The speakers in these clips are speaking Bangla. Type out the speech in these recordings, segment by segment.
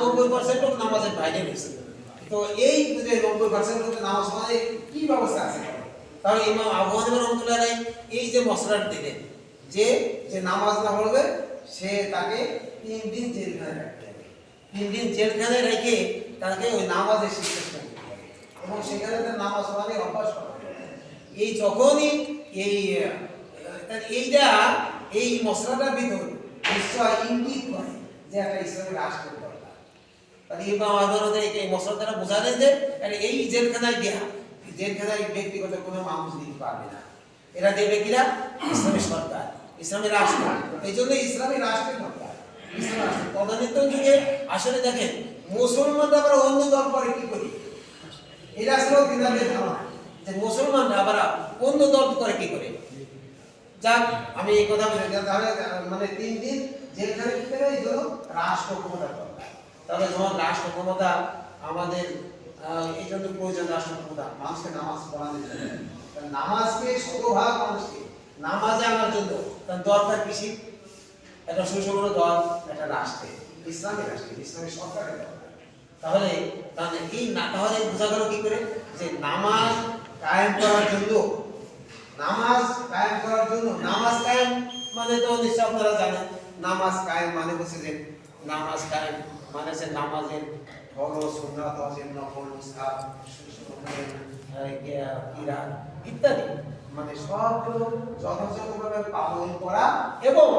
নব্বই পার্সেন্ট লোক নামাজের বাইরে রয়েছে। তো এই যে নব্বই পার্সেন্ট লোক নামাজ পড়ে কি ব্যবস্থা আছে? তাহলে ইমাম আবু হানিফা রহমতুল্লাহ এই যে মশলাটা দিলেন, যে যে নামাজ না পড়বে, সে তাকে তিন দিন জেলখানায় রাখতে হবে। তিন দিন জেলখানায় রেখে তাকে ওই নামাজের শিক্ষা হবে। এবং সেখানে তার নামাজ পড়ানোর অভ্যাস করাতে এই যখনই এই এইটা, এই মশলাটার ভিতর নিশ্চয় ইঙ্গিত করে যে একটা ইসলামী রাষ্ট্রের দরকার। এই মানুষ ইসলামী রাষ্ট্রের আসলে দেখেন, মুসলমানরা অন্য করে কি করি? মুসলমানরা আবার অন্য করে কি করে? যাক, আমি এই কথা মানে তিন দিন জেলখানে রাষ্ট্র ক্ষমতা দরকার তাহলে যখন রাষ্ট্র ক্ষমতা আমাদের প্রয়োজন রাষ্ট্র ক্ষমতা মানুষকে নামাজ পড়ানোর জন্য মানুষকে। নামাজে আনার জন্য দরকার কৃষি। একটা দল, একটা রাষ্ট্রে। ইসলামী রাষ্ট্রে, ইসলামী সরকারের তাহলে এই না তাহলে বোঝা গেল কি করে? যে নামাজ কায়েম করার জন্য, নামাজ কায়েম করার জন্য, নামাজ কায়েম মানে তো নিশ্চয় আপনারা জানেন। নামাজ কায়েম মানে হচ্ছে যে, নামাজ কায়েম মানে হচ্ছে নামাজের ফরজ সুন্নাত ওয়াজিব নফল মুস্তাহাব সুন্নাত ইত্যাদি। মানে সবগুলো যথাযথভাবে পালন করা এবং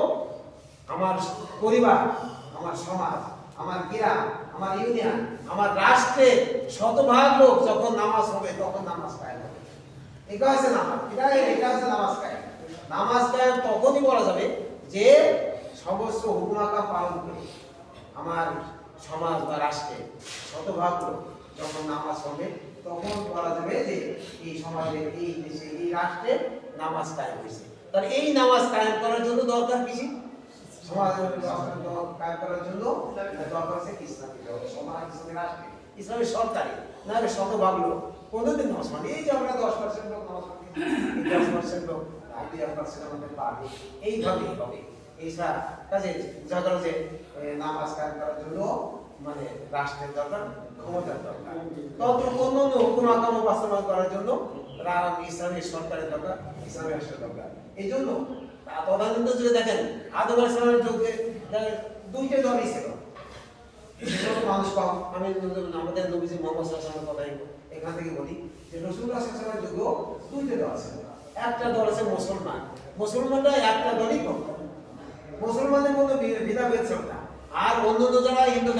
আমার পরিবার আমার সমাজ আমার গ্রাম আমার ইউনিয়ন আমার রাষ্ট্রে শতভাগ লোক যখন নামাজ হবে তখন নামাজ কায়েম হবে। এটা হচ্ছে নামাজ। এটা এটা হচ্ছে নামাজ কায়েম। নামাজ কায়েম তখনই বলা যাবে যে সমস্ত হুকুমাকাম পালন করে। আমার সমাজ বা রাষ্ট্রে শতভাগ যখন নামাজ হবে তখন বলা যাবে যে এই সমাজে, এই দেশে, এই রাষ্ট্রে নামাজ কায়েম হয়েছে। তাহলে এই নামাজ কায়েম করার জন্য দরকার কিছু সমাজের করার জন্য এই যে আমরা দশ পার্সেন্ট দশ পার্সেন্ট আইডি পার্সেন্ট আমাদের এইভাবেই হবে। কাজে করার জন্য মানে রাষ্ট্রের দরকার, ক্ষমতার দরকার। অন্য অন্য বাস্তবায়ন করার জন্য সরকারের দরকার রাষ্ট্রের দরকার। এই জন্য তদানীন্ত যুগে দেখেন, আদম ইসলামের যুগে দুইটা দলই ছিল। মানুষ আমি আমাদের নবীজি মোহাম্মদ এখান থেকে বলি যে রসুল্লাহ সাল্লামের যুগেও দুইটা দল ছিল একটা দল আছে মুসলমান। মুসলমানরা একটা দলই করত মুসলমানদের মধ্যে ভেদাভেদ ছিল না আর অন্যান্য যারা হিন্দু